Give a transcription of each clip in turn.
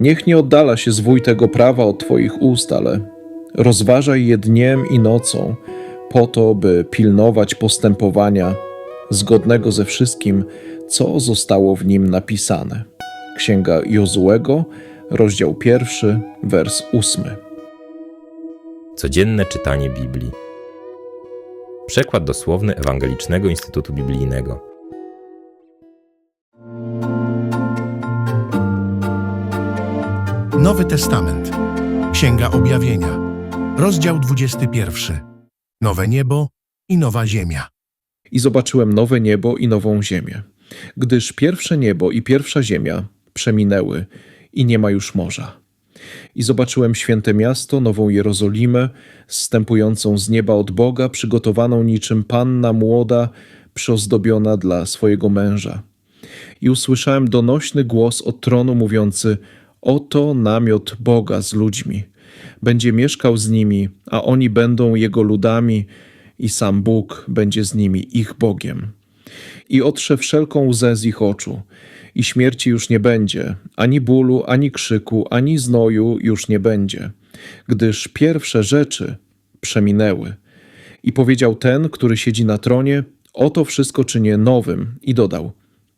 Niech nie oddala się zwój tego prawa od Twoich ust, ale rozważaj je dniem i nocą, po to, by pilnować postępowania zgodnego ze wszystkim, co zostało w nim napisane. Księga Jozułego, rozdział pierwszy, wers ósmy. Codzienne czytanie Biblii. Przekład dosłowny Ewangelicznego Instytutu Biblijnego. Nowy Testament. Księga Objawienia. Rozdział 21. Nowe niebo i nowa ziemia. I zobaczyłem nowe niebo i nową ziemię, gdyż pierwsze niebo i pierwsza ziemia przeminęły i nie ma już morza. I zobaczyłem święte miasto, nową Jerozolimę, zstępującą z nieba od Boga, przygotowaną niczym panna młoda, przyozdobiona dla swojego męża. I usłyszałem donośny głos od tronu mówiący: Oto namiot Boga z ludźmi. Będzie mieszkał z nimi, a oni będą jego ludami, i sam Bóg będzie z nimi ich Bogiem. I otrze wszelką łzę z ich oczu, i śmierci już nie będzie, ani bólu, ani krzyku, ani znoju już nie będzie, gdyż pierwsze rzeczy przeminęły. I powiedział ten, który siedzi na tronie: Oto wszystko czynię nowym, i dodał: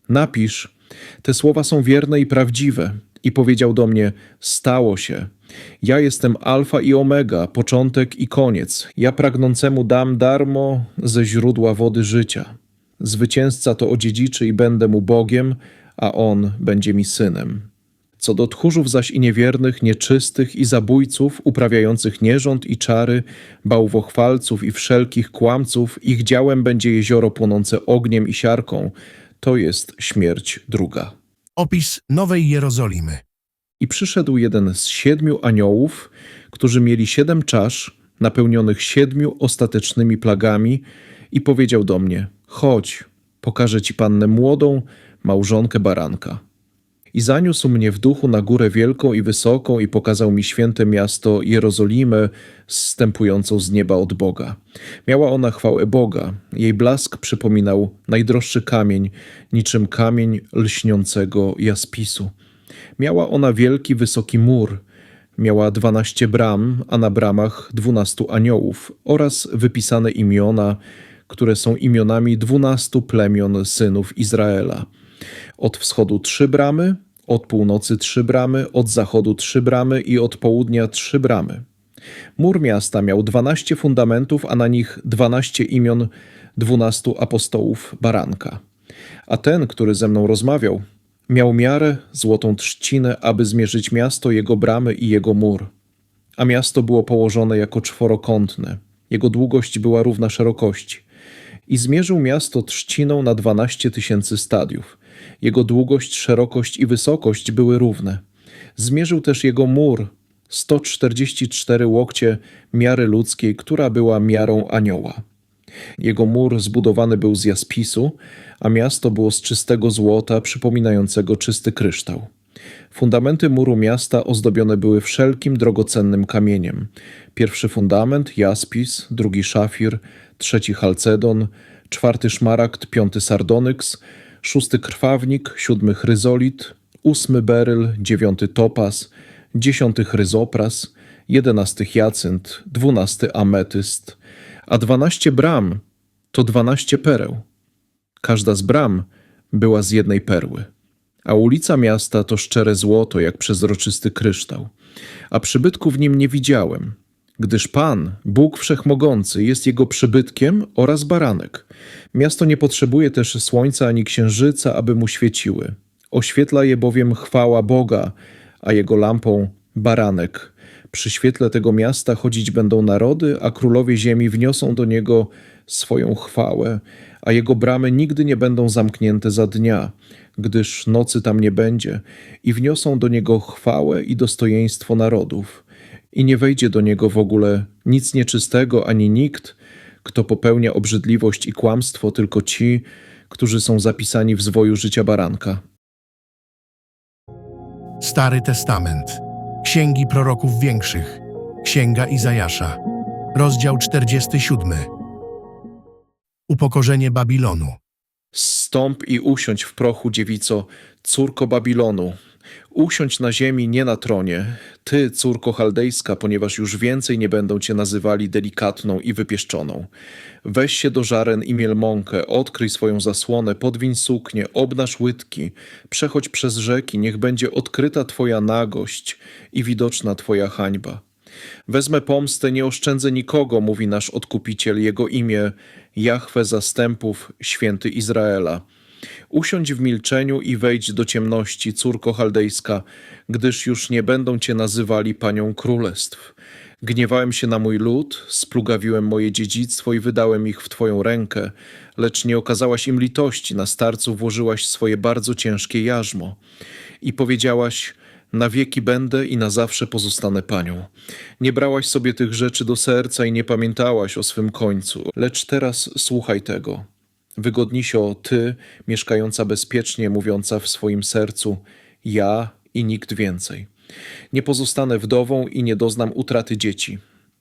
Napisz, te słowa są wierne i prawdziwe. I powiedział do mnie: Stało się. Ja jestem Alfa i Omega, początek i koniec. Ja pragnącemu dam darmo ze źródła wody życia. Zwycięzca to odziedziczy i będę mu Bogiem, a on będzie mi synem. Co do tchórzów zaś i niewiernych, nieczystych i zabójców, uprawiających nierząd i czary, bałwochwalców i wszelkich kłamców, ich działem będzie jezioro płonące ogniem i siarką. To jest śmierć druga. Opis Nowej Jerozolimy. I przyszedł jeden z siedmiu aniołów, którzy mieli siedem czasz, napełnionych siedmiu ostatecznymi plagami, i powiedział do mnie: Chodź, pokażę ci pannę młodą, małżonkę baranka. I zaniósł mnie w duchu na górę wielką i wysoką, i pokazał mi święte miasto Jerozolimę, zstępującą z nieba od Boga. Miała ona chwałę Boga, jej blask przypominał najdroższy kamień, niczym kamień lśniącego jaspisu. Miała ona wielki, wysoki mur. Miała dwanaście bram, a na bramach dwunastu aniołów oraz wypisane imiona, które są imionami dwunastu plemion synów Izraela. Od wschodu trzy bramy, od północy trzy bramy, od zachodu trzy bramy i od południa trzy bramy. Mur miasta miał dwanaście fundamentów, a na nich dwanaście imion dwunastu apostołów baranka. A ten, który ze mną rozmawiał, miał miarę, złotą trzcinę, aby zmierzyć miasto, jego bramy i jego mur. A miasto było położone jako czworokątne. Jego długość była równa szerokości. I zmierzył miasto trzciną na dwanaście tysięcy stadiów. Jego długość, szerokość i wysokość były równe. Zmierzył też jego mur, 144 łokcie miary ludzkiej, która była miarą anioła. Jego mur zbudowany był z jaspisu, a miasto było z czystego złota, przypominającego czysty kryształ. Fundamenty muru miasta ozdobione były wszelkim drogocennym kamieniem. Pierwszy fundament jaspis, drugi szafir, trzeci chalcedon, czwarty szmaragd, piąty sardonyks, szósty krwawnik, siódmy chryzolit, ósmy beryl, dziewiąty topaz, dziesiąty chryzopras, jedenasty hiacynt, dwunasty ametyst, a dwanaście bram to dwanaście pereł. Każda z bram była z jednej perły, a ulica miasta to szczere złoto, jak przezroczysty kryształ. A przybytku w nim nie widziałem, gdyż Pan, Bóg Wszechmogący, jest jego przybytkiem oraz baranek. Miasto nie potrzebuje też słońca ani księżyca, aby mu świeciły. Oświetla je bowiem chwała Boga, a jego lampą baranek. Przy świetle tego miasta chodzić będą narody, a królowie ziemi wniosą do niego swoją chwałę, a jego bramy nigdy nie będą zamknięte za dnia, gdyż nocy tam nie będzie, i wniosą do niego chwałę i dostojeństwo narodów. I nie wejdzie do niego w ogóle nic nieczystego ani nikt, kto popełnia obrzydliwość i kłamstwo, tylko ci, którzy są zapisani w zwoju życia baranka. Stary Testament. Księgi proroków większych. Księga Izajasza. Rozdział 47. Upokorzenie Babilonu. Stąp i usiądź w prochu, dziewico, córko Babilonu. Usiądź na ziemi, nie na tronie. Ty, córko chaldejska, ponieważ już więcej nie będą cię nazywali delikatną i wypieszczoną. Weź się do żaren i miel mąkę, odkryj swoją zasłonę, podwiń suknię, obnaż łydki, przechodź przez rzeki, niech będzie odkryta twoja nagość i widoczna twoja hańba. Wezmę pomstę, nie oszczędzę nikogo, mówi nasz odkupiciel, jego imię Jahwe zastępów, święty Izraela. Usiądź w milczeniu i wejdź do ciemności, córko chaldejska, gdyż już nie będą cię nazywali panią królestw. Gniewałem się na mój lud, splugawiłem moje dziedzictwo i wydałem ich w twoją rękę, lecz nie okazałaś im litości, na starców włożyłaś swoje bardzo ciężkie jarzmo. I powiedziałaś, na wieki będę i na zawsze pozostanę panią. Nie brałaś sobie tych rzeczy do serca i nie pamiętałaś o swym końcu, lecz teraz słuchaj tego. Wygodnisio ty, mieszkająca bezpiecznie, mówiąca w swoim sercu: Ja i nikt więcej. Nie pozostanę wdową i nie doznam utraty dzieci.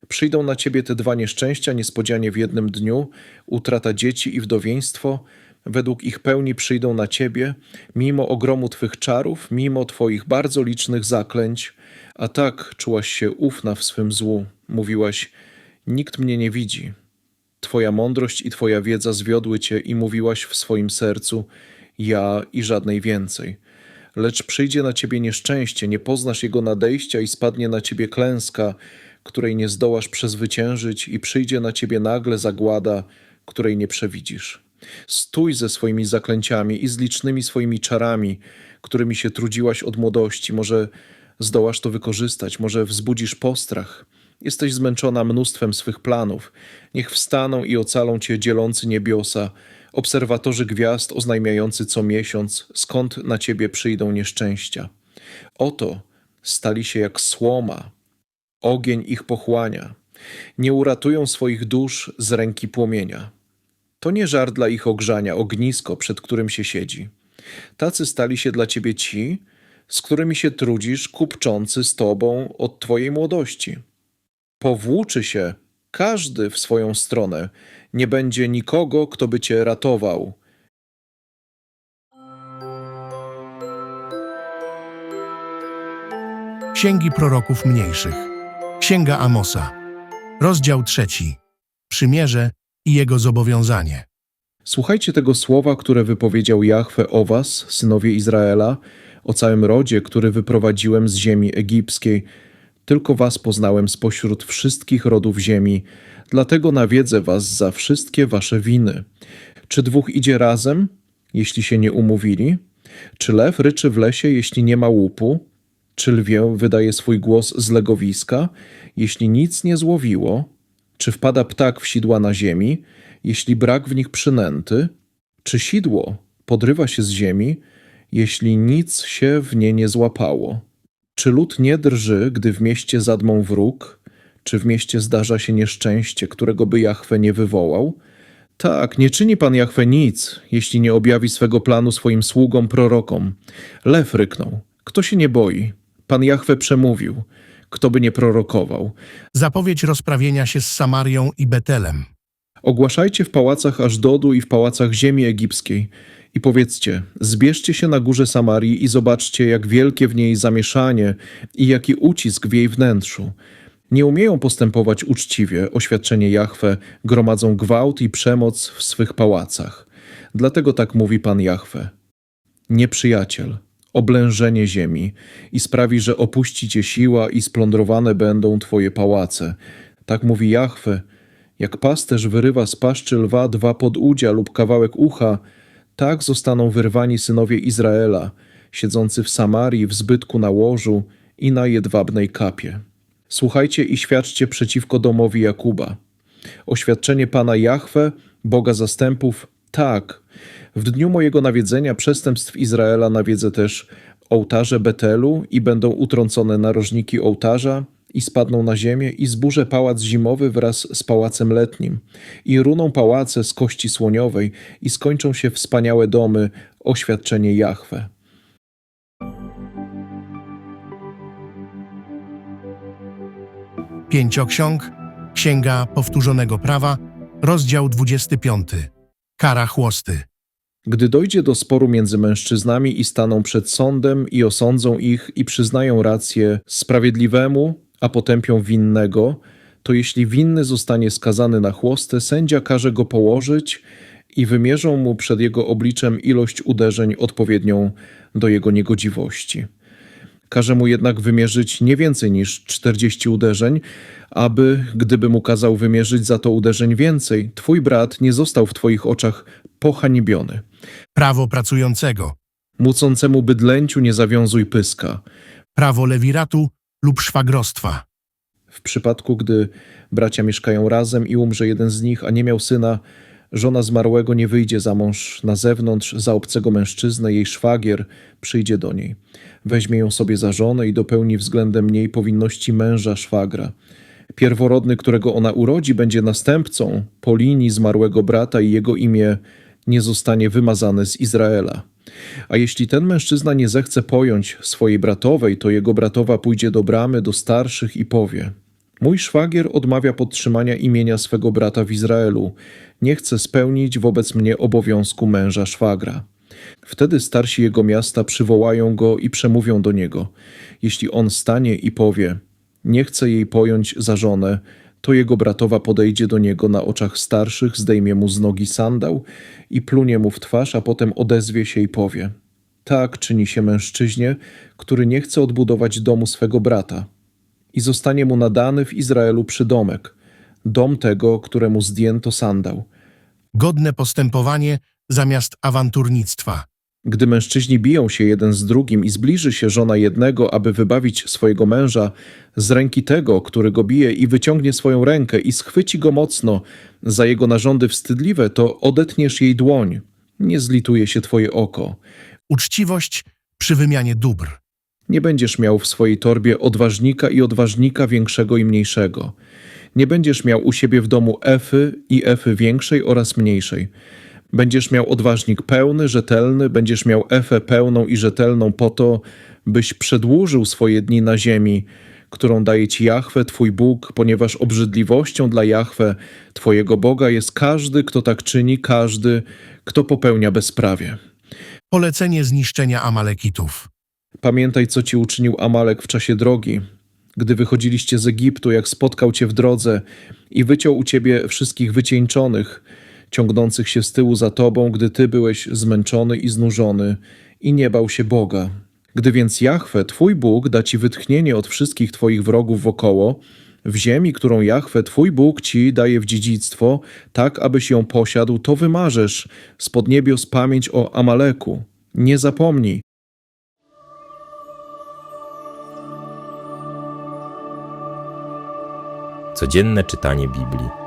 Przyjdą na ciebie te dwa nieszczęścia niespodzianie w jednym dniu utrata dzieci i wdowieństwo. Według ich pełni przyjdą na ciebie, mimo ogromu twych czarów, mimo twoich bardzo licznych zaklęć. A tak czułaś się ufna w swym złu. Mówiłaś: Nikt mnie nie widzi. Twoja mądrość i Twoja wiedza zwiodły Cię i mówiłaś w swoim sercu: Ja i żadnej więcej. Lecz przyjdzie na Ciebie nieszczęście, nie poznasz jego nadejścia i spadnie na Ciebie klęska, której nie zdołasz przezwyciężyć, i przyjdzie na Ciebie nagle zagłada, której nie przewidzisz. Stój ze swoimi zaklęciami i z licznymi swoimi czarami, którymi się trudziłaś od młodości. Może zdołasz to wykorzystać, może wzbudzisz postrach. Jesteś zmęczona mnóstwem swych planów. Niech wstaną i ocalą cię dzielący niebiosa, obserwatorzy gwiazd oznajmiający co miesiąc, skąd na ciebie przyjdą nieszczęścia. Oto stali się jak słoma, ogień ich pochłania. Nie uratują swoich dusz z ręki płomienia. To nie żar dla ich ogrzania, ognisko, przed którym się siedzi. Tacy stali się dla ciebie ci, z którymi się trudzisz, kupczący z tobą od twojej młodości. Powłóczy się każdy w swoją stronę, nie będzie nikogo, kto by cię ratował. Księgi proroków mniejszych. Księga Amosa. Rozdział trzeci. Przymierze i jego zobowiązanie. Słuchajcie tego słowa, które wypowiedział Jahwe o was, synowie Izraela, o całym rodzie, który wyprowadziłem z ziemi egipskiej. Tylko was poznałem spośród wszystkich rodów ziemi, dlatego nawiedzę was za wszystkie wasze winy. Czy dwóch idzie razem, jeśli się nie umówili? Czy lew ryczy w lesie, jeśli nie ma łupu? Czy lwie wydaje swój głos z legowiska, jeśli nic nie złowiło? Czy wpada ptak w sidła na ziemi, jeśli brak w nich przynęty? Czy sidło podrywa się z ziemi, jeśli nic się w nie nie złapało? Czy lud nie drży, gdy w mieście zadmą wróg? Czy w mieście zdarza się nieszczęście, którego by Jahwe nie wywołał? Tak, nie czyni pan Jahwe nic, jeśli nie objawi swego planu swoim sługom prorokom. Lew ryknął. Kto się nie boi? Pan Jahwe przemówił. Kto by nie prorokował? Zapowiedź rozprawienia się z Samarią i Betelem. Ogłaszajcie w pałacach Ażdodu i w pałacach ziemi egipskiej i powiedzcie, zbierzcie się na górze Samarii i zobaczcie, jak wielkie w niej zamieszanie i jaki ucisk w jej wnętrzu. Nie umieją postępować uczciwie, oświadczenie Jahwe, gromadzą gwałt i przemoc w swych pałacach. Dlatego tak mówi Pan Jahwe. Nieprzyjaciel, oblężenie ziemi i sprawi, że opuści cię siła i splądrowane będą twoje pałace. Tak mówi Jahwe, jak pasterz wyrywa z paszczy lwa dwa podudzia lub kawałek ucha, tak zostaną wyrwani synowie Izraela, siedzący w Samarii w zbytku na łożu i na jedwabnej kapie. Słuchajcie i świadczcie przeciwko domowi Jakuba. Oświadczenie Pana Jahwe, Boga zastępów, tak. W dniu mojego nawiedzenia przestępstw Izraela nawiedzę też ołtarze Betelu i będą utrącone narożniki ołtarza i spadną na ziemię i zburzę pałac zimowy wraz z pałacem letnim i runą pałace z kości słoniowej i skończą się wspaniałe domy, oświadczenie Jahwe. Pięcioksiąg. Księga Powtórzonego Prawa. Rozdział 25. Kara chłosty. Gdy dojdzie do sporu między mężczyznami i staną przed sądem i osądzą ich i przyznają rację sprawiedliwemu, a potępią winnego, to jeśli winny zostanie skazany na chłostę, sędzia każe go położyć i wymierzą mu przed jego obliczem ilość uderzeń odpowiednią do jego niegodziwości. Każe mu jednak wymierzyć nie więcej niż 40 uderzeń, aby, gdyby mu kazał wymierzyć za to uderzeń więcej, twój brat nie został w twoich oczach pohanibiony. prawo pracującego, Mucącemu bydlęciu nie zawiązuj pyska. prawo lewiratu lub szwagrostwa, W przypadku, gdy bracia mieszkają razem i umrze jeden z nich, a nie miał syna, żona zmarłego nie wyjdzie za mąż na zewnątrz za obcego mężczyznę, jej szwagier przyjdzie do niej. Weźmie ją sobie za żonę i dopełni względem niej powinności męża szwagra. Pierworodny, którego ona urodzi, będzie następcą po linii zmarłego brata i jego imię nie zostanie wymazane z Izraela. A jeśli ten mężczyzna nie zechce pojąć swojej bratowej, to jego bratowa pójdzie do bramy, do starszych i powie: Mój szwagier odmawia podtrzymania imienia swego brata w Izraelu, nie chce spełnić wobec mnie obowiązku męża szwagra. Wtedy starsi jego miasta przywołają go i przemówią do niego. Jeśli on stanie i powie: Nie chcę jej pojąć za żonę, to jego bratowa podejdzie do niego na oczach starszych, zdejmie mu z nogi sandał i plunie mu w twarz, a potem odezwie się i powie: Tak czyni się mężczyźnie, który nie chce odbudować domu swego brata. I zostanie mu nadany w Izraelu przydomek, dom tego, któremu zdjęto sandał. godne postępowanie zamiast awanturnictwa, Gdy mężczyźni biją się jeden z drugim i zbliży się żona jednego, aby wybawić swojego męża z ręki tego, który go bije, i wyciągnie swoją rękę i schwyci go mocno za jego narządy wstydliwe, to odetniesz jej dłoń. Nie zlituje się twoje oko. uczciwość przy wymianie dóbr, Nie będziesz miał w swojej torbie odważnika i odważnika większego i mniejszego. Nie będziesz miał u siebie w domu efy i efy większej oraz mniejszej. Będziesz miał odważnik pełny, rzetelny, będziesz miał efę pełną i rzetelną po to, byś przedłużył swoje dni na ziemi, którą daje ci Jahwe, twój Bóg, ponieważ obrzydliwością dla Jahwe, twojego Boga jest każdy, kto tak czyni, każdy, kto popełnia bezprawie. polecenie zniszczenia Amalekitów, Pamiętaj, co ci uczynił Amalek w czasie drogi, gdy wychodziliście z Egiptu, jak spotkał cię w drodze i wyciął u ciebie wszystkich wycieńczonych, ciągnących się z tyłu za tobą, gdy ty byłeś zmęczony i znużony i nie bał się Boga. Gdy więc Jahwe, twój Bóg, da ci wytchnienie od wszystkich twoich wrogów wokoło, w ziemi, którą Jahwe, twój Bóg ci daje w dziedzictwo, tak abyś ją posiadł, to wymarzesz spod niebios pamięć o Amaleku. Nie zapomnij, Codzienne czytanie Biblii.